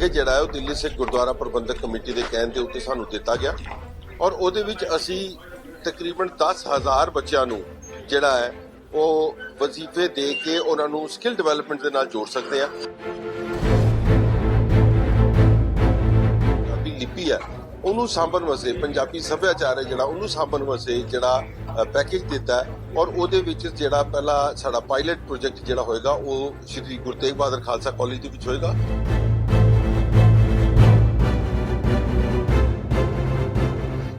Package ਜਿਹੜਾ ਹੈ ਉਹ ਦਿੱਲੀ ਸਿੱਖ ਗੁਰਦੁਆਰਾ ਪ੍ਰਬੰਧਕ ਕਮੇਟੀ ਦੇ ਕਹਿਣ ਦੇ ਉੱਤੇ ਸਾਨੂੰ ਦਿੱਤਾ ਗਿਆ ਔਰ ਉਹਦੇ ਵਿੱਚ ਅਸੀਂ ਤਕਰੀਬਨ 10000 ਬੱਚਿਆਂ ਨੂੰ ਜਿਹੜਾ ਹੈ ਉਹ ਵਜ਼ੀਫੇ ਦੇ ਕੇ ਉਹਨਾਂ ਨੂੰ ਸਕਿੱਲ ਡਿਵੈਲਪਮੈਂਟ ਦੇ ਨਾਲ ਜੋੜ ਸਕਦੇ ਆ ਪੰਜਾਬੀ ਲਿਪੀ ਹੈ, ਉਹਨੂੰ ਸਾਂਭਣ ਵਾਸਤੇ, ਪੰਜਾਬੀ ਸੱਭਿਆਚਾਰ ਹੈ ਜਿਹੜਾ, ਉਹਨੂੰ ਸਾਂਭਣ ਵਾਸਤੇ ਜਿਹੜਾ ਪੈਕੇਜ ਦਿੱਤਾ ਔਰ ਉਹਦੇ ਵਿੱਚ ਜਿਹੜਾ ਪਹਿਲਾ ਸਾਡਾ ਪਾਇਲਟ ਪ੍ਰੋਜੈਕਟ ਜਿਹੜਾ ਹੋਏਗਾ, ਉਹ ਸ਼੍ਰੀ ਗੁਰੂ ਤੇਗ ਬਹਾਦਰ ਖਾਲਸਾ ਕਾਲਜ ਦੇ ਵਿੱਚ ਹੋਏਗਾ।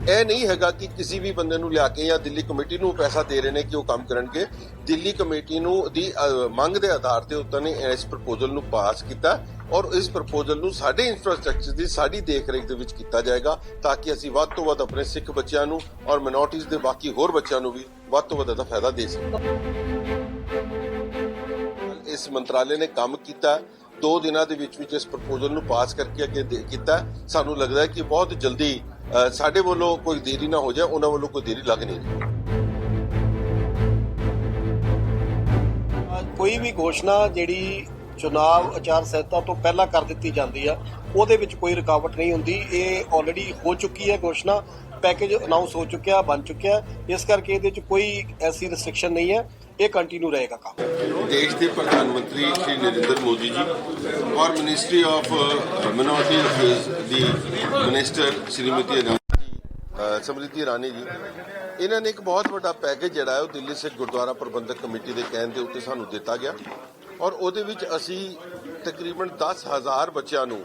ਇਹ ਨਹੀਂ ਹੈਗਾ ਕਿ ਕਿਸੇ ਵੀ ਬੰਦੇ ਨੂੰ ਲਿਆ ਕੇ ਜਾਂ ਦਿੱਲੀ ਕਮੇਟੀ ਨੂੰ ਪੈਸਾ ਦੇ ਰਹੇ ਨੇ ਕਿ ਉਹ ਕੰਮ ਕਰਨਗੇ। ਦਿੱਲੀ ਕਮੇਟੀ ਨੂੰ ਦੀ ਮੰਗ ਦੇ ਆਧਾਰ ਤੇ ਉਹਨਾਂ ਨੇ ਇਸ ਪ੍ਰਪੋਜ਼ਲ ਨੂੰ ਪਾਸ ਕੀਤਾ ਔਰ ਇਸ ਪ੍ਰਪੋਜ਼ਲ ਨੂੰ ਸਾਡੇ ਇਨਫਰਾਸਟ੍ਰਕਚਰ ਦੀ, ਸਾਡੀ ਦੇਖਰੇਖ ਦੇ ਵਿੱਚ ਕੀਤਾ ਜਾਏਗਾ ਤਾਂ ਕਿ ਅਸੀਂ ਵੱਧ ਤੋਂ ਵੱਧ ਆਪਣੇ ਸਿੱਖ ਬੱਚਿਆਂ ਨੂੰ ਔਰ ਮਿਨੋਰਟੀਜ਼ ਦੇ ਬਾਕੀ ਹੋਰ ਬੱਚਿਆਂ ਨੂੰ ਵੀ ਵੱਧ ਤੋਂ ਵੱਧ ਇਹਦਾ ਫਾਇਦਾ ਦੇ ਸਕੀਏ। ਇਸ ਮੰਤਰਾਲੇ ਨੇ ਕੰਮ ਕੀਤਾ ਦੋ ਦਿਨਾਂ ਦੇ ਵਿੱਚ ਵਿੱਚ ਇਸ ਪ੍ਰਪੋਜ਼ਲ ਨੂੰ ਪਾਸ ਕਰਕੇ ਅੱਗੇ ਦੇ- ਕੀਤਾ। ਸਾਨੂੰ ਲੱਗਦਾ ਹੈ ਕਿ ਬਹੁਤ ਜਲਦੀ ਸਾਡੇ ਵੱਲੋਂ ਕੋਈ ਦੇਰੀ ਨਾ ਹੋ ਜਾਏ, ਉਹਨਾਂ ਵੱਲੋਂ ਕੋਈ ਦੇਰੀ ਲੱਗ ਨਹੀਂ ਰਹੀ। ਕੋਈ ਵੀ ਘੋਸ਼ਣਾ ਜਿਹੜੀ ਚੁਣਾਵ ਆਚਾਰ ਸੰਹਿਤਾ ਤੋਂ ਪਹਿਲਾਂ ਕਰ ਦਿੱਤੀ ਜਾਂਦੀ ਆ, ਉਹਦੇ ਵਿੱਚ ਕੋਈ ਰੁਕਾਵਟ ਨਹੀਂ ਹੁੰਦੀ। ਇਹ ਆਲਰੇਡੀ ਹੋ ਚੁੱਕੀ ਹੈ ਘੋਸ਼ਣਾ। ਪੈਕੇਜ ਅਨਾਉਂਸ ਹੋ ਚੁੱਕਿਆ, ਬਣ ਚੁੱਕਿਆ ਇਸ ਕਰਕੇ ਇਹਦੇ ਵਿੱਚ ਕੋਈ ਐਸੀ ਰੈਸਟ੍ਰਿਕਸ਼ਨ ਨਹੀਂ ਹੈ। ਇਹ ਕੰਟੀਨਿਊ ਰਹੇਗਾ ਕੰਮ। ਦੇਸ਼ ਦੇ ਪ੍ਰਧਾਨ ਮੰਤਰੀ ਸ਼੍ਰੀ ਨਰਿੰਦਰ ਮੋਦੀ ਜੀ ਔਰ ਮਿਨਿਸਟਰੀ ਆਫ ਮਿਨੋਰਟੀ ਅਫੇਅਰਸ ਦੀ ਮਿਨਿਸਟਰ ਸ਼੍ਰੀਮਤੀ ਇਰਾਨੀ ਸਮ੍ਰਿਤੀ ਇਰਾਨੀ ਜੀ, ਇਹਨਾਂ ਨੇ ਇੱਕ ਬਹੁਤ ਵੱਡਾ ਪੈਕੇਜ ਜਿਹੜਾ ਹੈ ਉਹ ਦਿੱਲੀ ਸਿੱਖ ਗੁਰਦੁਆਰਾ ਪ੍ਰਬੰਧਕ ਕਮੇਟੀ ਦੇ ਕਹਿਣ ਦੇ ਉੱਤੇ ਸਾਨੂੰ ਦਿੱਤਾ ਗਿਆ ਔਰ ਉਹਦੇ ਵਿੱਚ ਅਸੀਂ ਤਕਰੀਬਨ 10000 ਬੱਚਿਆਂ ਨੂੰ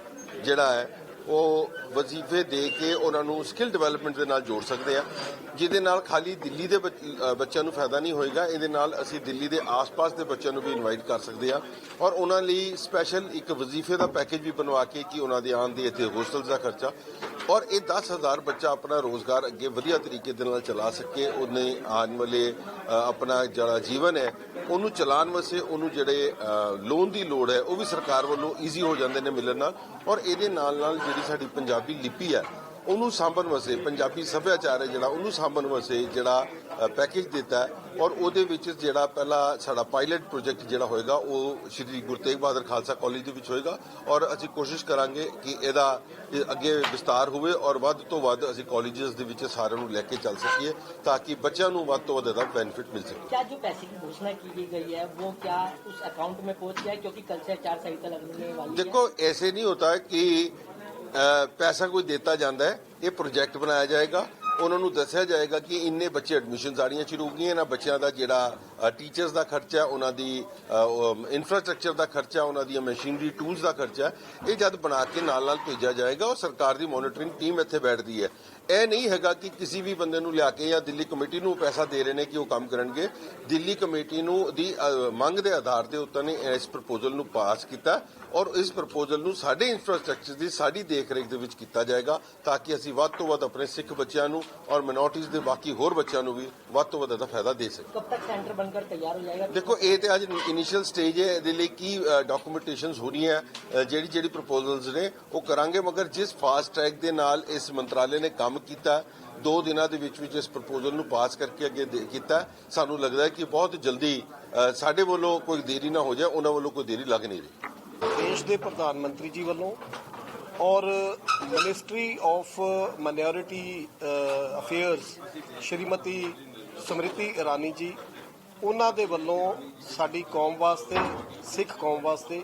ਜਿਹੜਾ ਹੈ ਉਹ ਵਜ਼ੀਫੇ ਦੇ ਕੇ ਉਹਨਾਂ ਨੂੰ ਸਕਿੱਲ ਡਿਵੈਲਪਮੈਂਟ ਦੇ ਨਾਲ ਜੋੜ ਸਕਦੇ ਆ, ਜਿਹਦੇ ਨਾਲ ਖਾਲੀ ਦਿੱਲੀ ਦੇ ਬੱਚਿਆਂ ਨੂੰ ਫਾਇਦਾ ਨਹੀਂ ਹੋਏਗਾ, ਇਹਦੇ ਨਾਲ ਅਸੀਂ ਦਿੱਲੀ ਦੇ ਆਸ-ਪਾਸ ਦੇ ਬੱਚਿਆਂ ਨੂੰ ਵੀ ਇਨਵਾਈਟ ਕਰ ਸਕਦੇ ਆ। ਔਰ ਉਹਨਾਂ ਲਈ ਸਪੈਸ਼ਲ ਇੱਕ ਵਜ਼ੀਫੇ ਦਾ ਪੈਕੇਜ ਵੀ ਬਣਵਾ ਕੇ ਕਿ ਉਹਨਾਂ ਦੇ ਆਉਣ ਦੀ ਇੱਥੇ ਹੋਸਟਲਸ ਦਾ ਖਰਚਾ। ਔਰ ਇਹ 10000 ਬੱਚਾ ਆਪਣਾ ਰੋਜ਼ਗਾਰ ਅੱਗੇ ਵਧੀਆ ਤਰੀਕੇ ਦੇ ਨਾਲ ਚਲਾ ਸਕੇ, ਉਹਨੇ ਆਉਣ ਵਾਲੇ ਆਪਣਾ ਜਿਹੜਾ ਜੀਵਨ ਹੈ, ਉਹਨੂੰ ਚਲਾਉਣ ਵਾਸਤੇ ਉਹਨੂੰ ਜਿਹੜੇ ਲੋਨ ਦੀ ਲੋੜ ਹੈ, ਉਹ ਵੀ ਸਰਕਾਰ ਵੱਲੋਂ ਈਜ਼ੀ ਹੋ ਜਾਂਦੇ ਨੇ ਮਿਲਣ ਨਾਲ। ਔਰ ਇਹਦੇ ਨਾਲ ਨਾਲ ਜਿਹੜੀ ਸਾਡੀ ਪੰਜਾਬੀ ਲਿਪੀ ਹੈ ਉਹਨੂੰ ਸਾਂਭਣ ਵਾਸਤੇ ਪੰਜਾਬੀ ਸੱਭਿਆਚਾਰ ਹੈ ਜਿਹੜਾ ਉਹਨੂੰ ਸਾਂਭਣ ਵਾਸਤੇ ਜਿਹੜਾ ਪੈਕੇਜ ਦਿੱਤਾ ਹੈ ਔਰ ਉਹਦੇ ਵਿੱਚ ਜਿਹੜਾ ਪਹਿਲਾ ਸਾਡਾ ਪਾਇਲਟ ਪ੍ਰੋਜੈਕਟ ਜਿਹੜਾ ਹੋਏਗਾ ਉਹ ਸ਼੍ਰੀ ਗੁਰੂ ਤੇਗ ਬਹਾਦਰ ਖਾਲਸਾ ਕਾਲਜ ਦੇ ਵਿੱਚ ਹੋਏਗਾ ਔਰ ਅਸੀਂ ਕੋਸ਼ਿਸ਼ ਕਰਾਂਗੇ ਕਿ ਇਹਦਾ ਇਹ ਅੱਗੇ ਵਿਸਤਾਰ ਹੋਵੇ ਔਰ ਵੱਧ ਤੋਂ ਵੱਧ ਅਸੀਂ ਕਾਲਜਸ ਦੇ ਵਿੱਚ ਸਾਰਿਆਂ ਨੂੰ ਲੈ ਕੇ ਚੱਲ ਸਕੀਏ ਤਾਂ ਕਿ ਬੱਚਿਆਂ ਨੂੰ ਵੱਧ ਤੋਂ ਵੱਧ ਇਹਦਾ ਬੈਨੀਫਿਟ ਮਿਲ ਸਕੇ क्या जो पैसे की घोषणा की गई है वो क्या उस अकाउंट में पहुंच गया है क्योंकि कल से आचार संहिता लगने वाली है देखो ऐसे नहीं होता है कि ਪੈਸਾ ਕੋਈ ਦਿੱਤਾ ਜਾਂਦਾ ਹੈ ਇਹ ਪ੍ਰੋਜੈਕਟ ਬਣਾਇਆ ਜਾਏਗਾ। ਉਹਨਾਂ ਨੂੰ ਦੱਸਿਆ ਜਾਏਗਾ ਕਿ ਇੰਨੇ ਬੱਚੇ ਐਡਮਿਸ਼ਨਸ ਆੜੀਆਂ ਸ਼ੁਰੂ ਹੋ ਗਈਆਂ, ਇਹਨਾਂ ਬੱਚਿਆਂ ਦਾ ਜਿਹੜਾ ਟੀਚਰਸ ਦਾ ਖਰਚਾ, ਉਹਨਾਂ ਦੀ ਇਨਫਰਾਸਟ੍ਰਕਚਰ ਦਾ ਖਰਚਾ, ਉਹਨਾਂ ਦੀਆਂ ਮਸ਼ੀਨਰੀ ਟੂਲਸ ਦਾ ਖਰਚਾ, ਇਹ ਜਦ ਬਣਾ ਕੇ ਨਾਲ ਨਾਲ ਭੇਜਿਆ ਜਾਏਗਾ ਔਰ ਸਰਕਾਰ ਦੀ ਮੋਨੀਟਰਿੰਗ ਟੀਮ ਇੱਥੇ ਬੈਠਦੀ ਹੈ। ਇਹ ਨਹੀਂ ਹੈਗਾ ਕਿ ਕਿਸੇ ਵੀ ਬੰਦੇ ਨੂੰ ਲਿਆ ਕੇ ਜਾਂ ਦਿੱਲੀ ਕਮੇਟੀ ਨੂੰ ਪੈਸਾ ਦੇ ਰਹੇ ਨੇ ਕਿ ਉਹ ਕੰਮ ਕਰਨਗੇ। ਦਿੱਲੀ ਕਮੇਟੀ ਨੂੰ ਦੀ ਮੰਗ ਦੇ ਆਧਾਰ ਤੇ ਉਹਨਾਂ ਨੇ ਇਸ ਪ੍ਰਪੋਜ਼ਲ ਨੂੰ ਪਾਸ ਕੀਤਾ ਔਰ ਇਸ ਪ੍ਰਪੋਜ਼ਲ ਨੂੰ ਸਾਡੇ ਇਨਫਰਾਸਟ੍ਰਕਚਰ ਦੀ ਸਾਡੀ ਦੇਖਰੇਖ ਦੇ ਵਿੱਚ ਕੀਤਾ ਜਾਏਗਾ ਤਾਂ ਕਿ ਅਸੀਂ ਵੱਧ ਤੋਂ ਵੱਧ ਆਪਣੇ ਸਿੱਖ ਬੱਚਿਆਂ ਨੂੰ ਔਰ ਮਿਨੋਰਟੀਜ਼ ਦੇ ਬਾਕੀ ਹੋਰ ਬੱਚਿਆਂ ਨੂੰ ਵੀ ਵੱਧ ਤੋਂ ਵੱਧ ਫਾਇਦਾ ਦੇ ਸਕੇ। ਕਬ ਤੱਕ ਸੈਂਟਰ ਬਣकर ਤਿਆਰ ਹੋ ਜਾਏਗਾ? ਦੇਖੋ ਇਹ ਤੇ ਅੱਜ ਇਨੀਸ਼ੀਅਲ ਸਟੇਜ ਹੈ ਇਹਦੇ ਲਈ ਕੀ ਡਾਕੂਮੈਂਟੇਸ਼ਨਸ ਹੋ ਜਿਹੜੀ ਜਿਹੜੀ ਪ੍ਰਪੋਜ਼ਲਸ ਨੇ ਉਹ ਕਰਾਂਗੇ ਮਗਰ ਜਿਸ ਫਾਸਟ ਟਰੈਕ ਦੇ ਨਾਲ ਇਸ ਮੰਤਰਾਲੇ ਨੇ ਕੰਮ ਕੀਤਾ ਦੋ ਦਿਨਾਂ ਦੇ ਵਿੱਚ ਵਿੱਚ ਇਸ ਪ੍ਰਪੋਜ਼ਲ ਨੂੰ ਪਾਸ ਕਰਕੇ ਅੱਗੇ ਕੀਤਾ ਸਾਨੂੰ ਲੱਗਦਾ ਹੈ ਕਿ ਬਹੁਤ ਜਲਦੀ ਸਾਡੇ ਵੱਲੋਂ ਕੋਈ ਦੇਰੀ ਨਾ ਹੋ ਜਾਏ ਉਹਨਾਂ ਵੱਲੋਂ ਕੋਈ ਦੇਰੀ ਲੱਗ ਨਹੀਂ ਰਹੀ। ਦੇਸ਼ ਦੇ ਪ੍ਰਧਾਨ ਮੰਤਰੀ ਜੀ ਵੱਲੋਂ ਔਰ ministry of minority affairs Shrimati Smriti Irani ji, ਉਹਨਾਂ ਦੇ ਵੱਲੋਂ ਸਾਡੀ ਕੌਮ ਵਾਸਤੇ, ਸਿੱਖ ਕੌਮ ਵਾਸਤੇ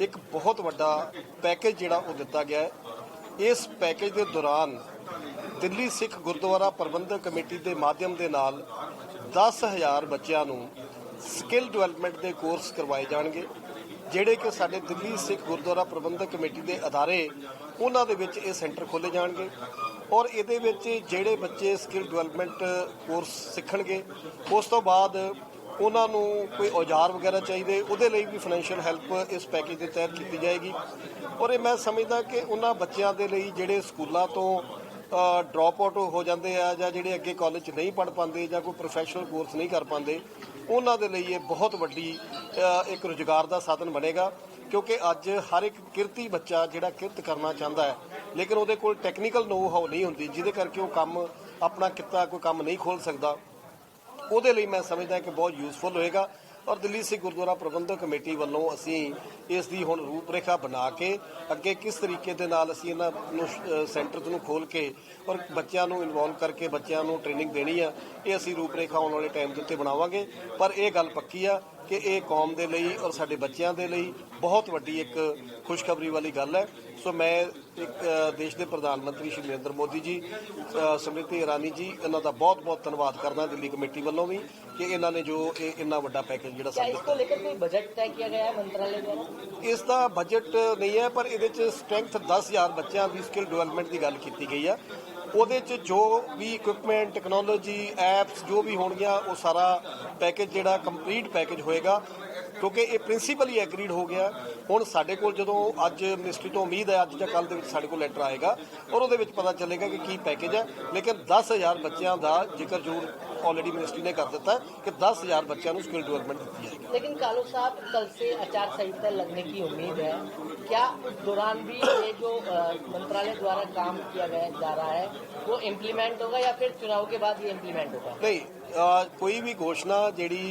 ਇੱਕ ਬਹੁਤ ਵੱਡਾ ਪੈਕੇਜ ਜਿਹੜਾ ਉਹ ਦਿੱਤਾ ਗਿਆ ਹੈ। ਇਸ ਪੈਕੇਜ ਦੇ ਦੌਰਾਨ ਦਿੱਲੀ ਸਿੱਖ ਗੁਰਦੁਆਰਾ ਪ੍ਰਬੰਧਕ ਕਮੇਟੀ ਦੇ ਮਾਧਿਅਮ ਦੇ ਨਾਲ 10000 ਬੱਚਿਆਂ ਨੂੰ ਸਕਿੱਲ ਡਿਵੈਲਪਮੈਂਟ ਦੇ ਕੋਰਸ ਕਰਵਾਏ ਜਾਣਗੇ। ਜਿਹੜੇ ਕਿ ਸਾਡੇ ਦਿੱਲੀ ਸਿੱਖ ਗੁਰਦੁਆਰਾ ਪ੍ਰਬੰਧਕ ਕਮੇਟੀ ਦੇ ਅਦਾਰੇ, ਉਹਨਾਂ ਦੇ ਵਿੱਚ ਇਹ ਸੈਂਟਰ ਖੋਲੇ ਜਾਣਗੇ ਔਰ ਇਹਦੇ ਵਿੱਚ ਜਿਹੜੇ ਬੱਚੇ ਸਕਿੱਲ ਡਿਵੈਲਪਮੈਂਟ ਕੋਰਸ ਸਿੱਖਣਗੇ, ਉਸ ਤੋਂ ਬਾਅਦ ਉਹਨਾਂ ਨੂੰ ਕੋਈ ਔਜ਼ਾਰ ਵਗੈਰਾ ਚਾਹੀਦੇ, ਉਹਦੇ ਲਈ ਵੀ ਫਾਈਨੈਂਸ਼ੀਅਲ ਹੈਲਪ ਇਸ ਪੈਕੇਜ ਦੇ ਤਹਿਤ ਕੀਤੀ ਜਾਏਗੀ। ਔਰ ਇਹ ਮੈਂ ਸਮਝਦਾ ਕਿ ਉਹਨਾਂ ਬੱਚਿਆਂ ਦੇ ਲਈ ਜਿਹੜੇ ਸਕੂਲਾਂ ਤੋਂ ਡ੍ਰੌਪ ਆਊਟ ਹੋ ਜਾਂਦੇ ਆ ਜਾਂ ਜਿਹੜੇ ਅੱਗੇ ਕਾਲਜ 'ਚ ਨਹੀਂ ਪੜ ਪਾਉਂਦੇ ਜਾਂ ਕੋਈ ਪ੍ਰੋਫੈਸ਼ਨਲ ਕੋਰਸ ਨਹੀਂ ਕਰ ਪਾਉਂਦੇ, ਉਹਨਾਂ ਦੇ ਲਈ ਇਹ ਬਹੁਤ ਵੱਡੀ ਇੱਕ ਰੁਜ਼ਗਾਰ ਦਾ ਸਾਧਨ ਬਣੇਗਾ। ਕਿਉਂਕਿ ਅੱਜ ਹਰ ਇੱਕ ਕਿਰਤੀ ਬੱਚਾ ਜਿਹੜਾ ਕਿਰਤ ਕਰਨਾ ਚਾਹੁੰਦਾ ਹੈ, ਲੇਕਿਨ ਉਹਦੇ ਕੋਲ ਟੈਕਨੀਕਲ ਨੋ ਹਾਉ ਨਹੀਂ ਹੁੰਦੀ, ਜਿਹਦੇ ਕਰਕੇ ਉਹ ਕੰਮ ਆਪਣਾ ਕਿੱਤਾ ਕੋਈ ਕੰਮ ਨਹੀਂ ਖੋਲ ਸਕਦਾ। ਉਹਦੇ ਲਈ ਮੈਂ ਸਮਝਦਾ ਕਿ ਬਹੁਤ ਯੂਸਫੁਲ ਹੋਏਗਾ। ਔਰ ਦਿੱਲੀ ਸਿੱਖ ਗੁਰਦੁਆਰਾ ਪ੍ਰਬੰਧਕ ਕਮੇਟੀ ਵੱਲੋਂ ਅਸੀਂ ਇਸ ਦੀ ਹੁਣ ਰੂਪਰੇਖਾ ਬਣਾ ਕੇ ਅੱਗੇ ਕਿਸ ਤਰੀਕੇ ਦੇ ਨਾਲ ਅਸੀਂ ਇਹਨਾਂ ਨੂੰ ਸੈਂਟਰਸ ਨੂੰ ਖੋਲ ਕੇ ਔਰ ਬੱਚਿਆਂ ਨੂੰ ਇਨਵੋਲਵ ਕਰਕੇ ਬੱਚਿਆਂ ਨੂੰ ਟ੍ਰੇਨਿੰਗ ਦੇਣੀ ਆ, ਇਹ ਅਸੀਂ ਰੂਪਰੇਖਾ ਆਉਣ ਵਾਲੇ ਟਾਈਮ ਦੇ ਉੱਤੇ ਬਣਾਵਾਂਗੇ। ਪਰ ਇਹ ਗੱਲ ਪੱਕੀ ਆ ਕਿ ਇਹ ਕੌਮ ਦੇ ਲਈ ਔਰ ਸਾਡੇ ਬੱਚਿਆਂ ਦੇ ਲਈ ਬਹੁਤ ਵੱਡੀ ਇੱਕ ਖੁਸ਼ਖਬਰੀ ਵਾਲੀ ਗੱਲ ਹੈ। ਸੋ ਮੈਂ ਇੱਕ ਦੇਸ਼ ਦੇ ਪ੍ਰਧਾਨ ਮੰਤਰੀ ਸ਼੍ਰੀ ਨਰਿੰਦਰ ਮੋਦੀ ਜੀ ਸਮ੍ਰਿਤੀ ਇਰਾਨੀ ਜੀ ਇਹਨਾਂ ਦਾ ਬਹੁਤ ਬਹੁਤ ਧੰਨਵਾਦ ਕਰਦਾ ਦਿੱਲੀ ਕਮੇਟੀ ਵੱਲੋਂ ਵੀ ਕਿ ਇਹਨਾਂ ਨੇ ਜੋ ਇਹ ਇੰਨਾ ਵੱਡਾ ਪੈਕੇਜ ਜਿਹੜਾ ਸਾਨੂੰ ਦਿੱਤਾ। ਇਸ ਕੋਈ ਬਜਟ ਤੈਅ ਕੀਤਾ ਗਿਆ ਹੈ ਮੰਤਰਾਲੇ ਦੁਆਰਾ? ਇਸ ਦਾ ਬਜਟ ਨਹੀਂ ਹੈ ਪਰ ਇਹਦੇ ਚ ਸਟਰੈਂਥ 10000 ਬੱਚਿਆਂ ਦੀ ਸਕਿੱਲ ਡਿਵੈਲਪਮੈਂਟ ਦੀ ਗੱਲ ਕੀਤੀ ਗਈ ਹੈ। ਉਹਦੇ ਚ ਜੋ ਵੀ ਇਕਵਿਪਮੈਂਟ ਟੈਕਨੋਲੋਜੀ ਐਪਸ ਜੋ ਵੀ ਹੋਣਗੀਆਂ, ਉਹ ਸਾਰਾ ਪੈਕੇਜ ਜਿਹੜਾ ਕੰਪਲੀਟ ਪੈਕੇਜ ਹੋਏਗਾ। ਕਿਉਂਕਿ ਇਹ ਪ੍ਰਿੰਸੀਪਲੀ ਐਗਰੀਡ ਹੋ ਗਿਆ ਹੁਣ ਸਾਡੇ ਕੋਲ ਜਦੋਂ ਅੱਜ ਮਿਨਿਸਟਰੀ ਤੋਂ ਉਮੀਦ ਹੈ ਅੱਜ ਜਾਂ ਕੱਲ ਦੇ ਵਿੱਚ ਸਾਡੇ ਕੋਲ ਲੈਟਰ ਆਏਗਾ ਔਰ ਉਹਦੇ ਵਿੱਚ ਪਤਾ ਚੱਲੇਗਾ ਕਿ ਕੀ ਪੈਕੇਜ ਹੈ ਲੇਕਿਨ 10000 ਬੱਚਿਆਂ ਦਾ ਜ਼ਿਕਰ ਜ਼ਰੂਰ ਆਲਰੇਡੀ ਮਿਨਿਸਟਰੀ ਨੇ ਕਰ ਦਿੱਤਾ ਹੈ ਕਿ 10000 ਬੱਚਿਆਂ ਨੂੰ ਸਕਿੱਲ ਡਿਵੈਲਪਮੈਂਟ ਦਿੱਤੀ ਜਾਏਗੀ लेकिन कालू साहब कल से आचार संहिता लगने की उम्मीद है क्या उस दौरान भी ये जो अ, मंत्रालय द्वारा काम किया गया जा रहा है वो इम्प्लीमेंट होगा या फिर चुनाव के बाद ये इम्प्लीमेंट होगा ਨਹੀਂ ਅ, ਕੋਈ ਵੀ ਘੋਸ਼ਣਾ ਜਿਹੜੀ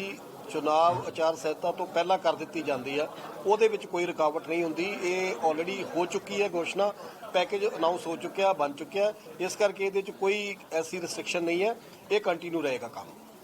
ਚੁਣਾਵ ਆਚਾਰ ਸੰਹਿਤਾ ਤੋਂ ਪਹਿਲਾਂ ਕਰ ਦਿੱਤੀ ਜਾਂਦੀ ਆ। ਉਹਦੇ ਵਿੱਚ ਕੋਈ ਰੁਕਾਵਟ ਨਹੀਂ ਹੁੰਦੀ। ਇਹ ਆਲਰੇਡੀ ਹੋ ਚੁੱਕੀ ਹੈ ਘੋਸ਼ਣਾ। ਪੈਕੇਜ ਅਨਾਉਂਸ ਹੋ ਚੁੱਕਿਆ, ਬਣ ਚੁੱਕਿਆ। ਇਸ ਕਰਕੇ ਇਹਦੇ ਵਿੱਚ ਕੋਈ ਐਸੀ ਰਿਸਟ੍ਰਿਕਸ਼ਨ ਨਹੀਂ ਹੈ। ਇਹ ਕੰਟੀਨਿਊ ਰਹੇਗਾ ਕੰਮ।